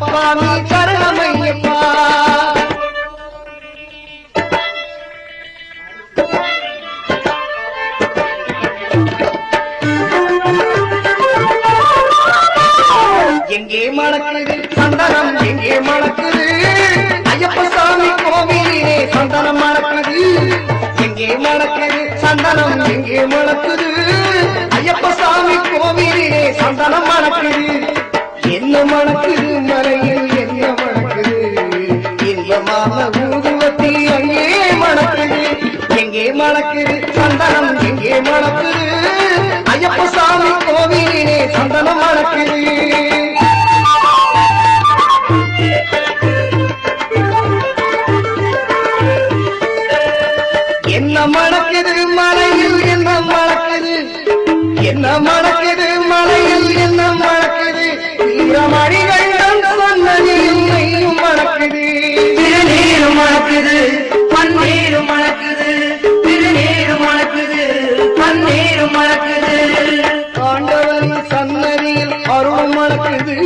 சுவாமி கருணமையப்பா. எங்கே மணக்குது சந்தனம்? எங்கே மணக்குது? ஐயப்ப சாமி கோவிலே சந்தனம் மணக்குது. எங்கே மணக்குது சந்தனம்? எங்கே மணக்குது? ஐயப்ப சாமி கோவிலே சந்தனம் இன்பமான ஊதுவத்தி எங்கே மணக்குது. எங்கே மணக்குது சந்தனம் எங்கே மணக்குது. ஐயப்ப சாமி கோவிலே சந்தனம் மணக்குது. என்ன மணக்குது மலையில் என்ன மணக்குது? என்ன மணக்குது மணக்குது பன்னீரு மணக்குது திருநீரு மணக்குது பன்னீரு மணக்குது. ஆண்டவரின் சன்னதியில் அருள் மணக்குது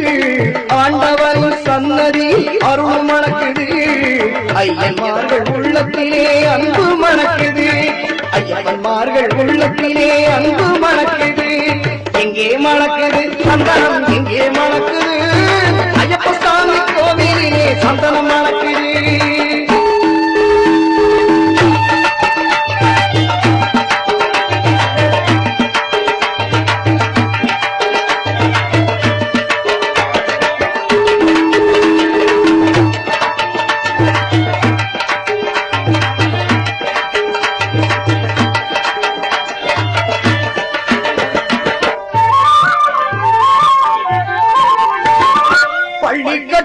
ஆண்டவரின் சன்னதியில் அருள் மணக்குது. ஐயன்மார்கள் உள்ளத்திலே அன்பு மணக்குது. ஐயன்மார்கள் உள்ளத்திலே அன்பு மணக்குது. எங்கே மணக்குது சந்தனம் எங்கே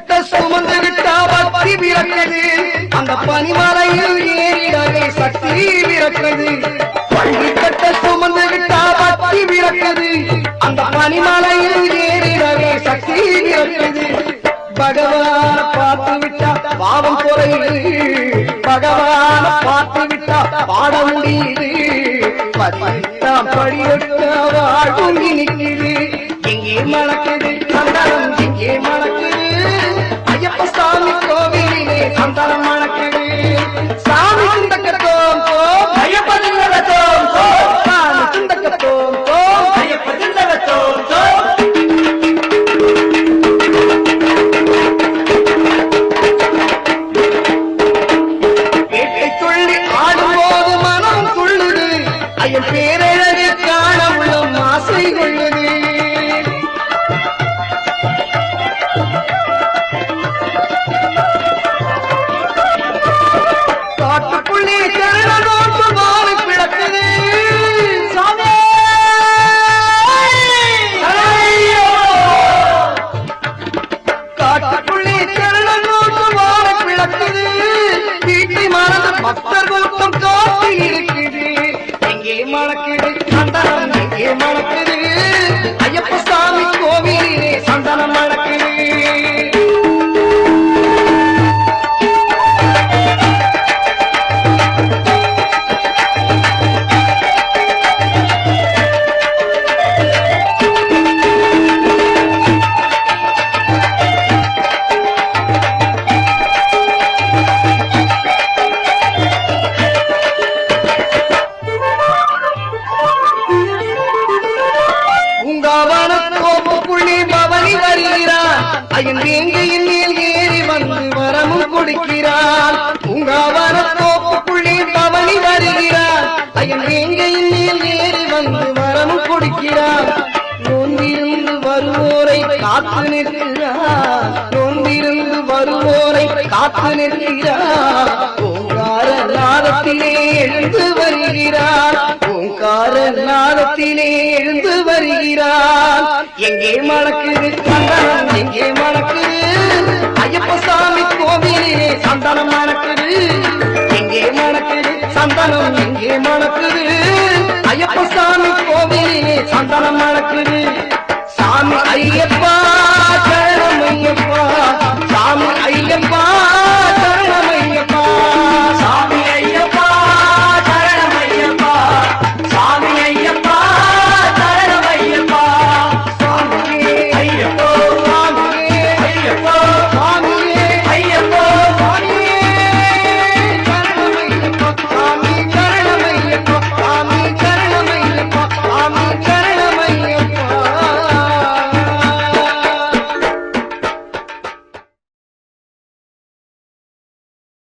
பள்ளி கட்ட சுமந்து விட்டா பக்தி பிறக்குது அந்த பனிமலையில் ஏறிடவே சக்தி பிறக்குது பள்ளி கட்ட சுமந்து விட்டா பக்தி பிறக்குது அந்த பனிமலையில் ஏறிடவே சக்தி பிறக்குது பகவான பார்த்து விட்டா பாவம் குறையுது. பகவான பார்த்து விட்டா பாட முடியுது. பதினெட்டாம் படியெட்ட சாமி கொடுக்கிறான் பூங்காவன தோப்புக்குள்ளே தவணி வருகிறான் அயன் வேங்கையின் மேல் ஏறி வந்து வரமும் கொடுக்கிறான் நோந்திருந்து வருவோரை காத்து நிற்கிறான் நோந்திருந்து வருவோரை காத்து நிற்கிறான் ஓங்கார நாதத்திலே எழுந்து வருகிறான் ஓங்கார நாதத்திலே எழுந்து வருகிறான் எங்கே மணக்குது எங்கே மணக்குது ஐயப்ப சாமி கோவிலே சந்தனம் மணக்குது. எங்கே மணக்குது சந்தனம் எங்கே மணக்குது. ஐயப்ப சாமி கோவிலே சந்தனம் மணக்குது. சாமி ஐயப்பா சரணம் ஐயப்பா. சாமி ஐயப்பா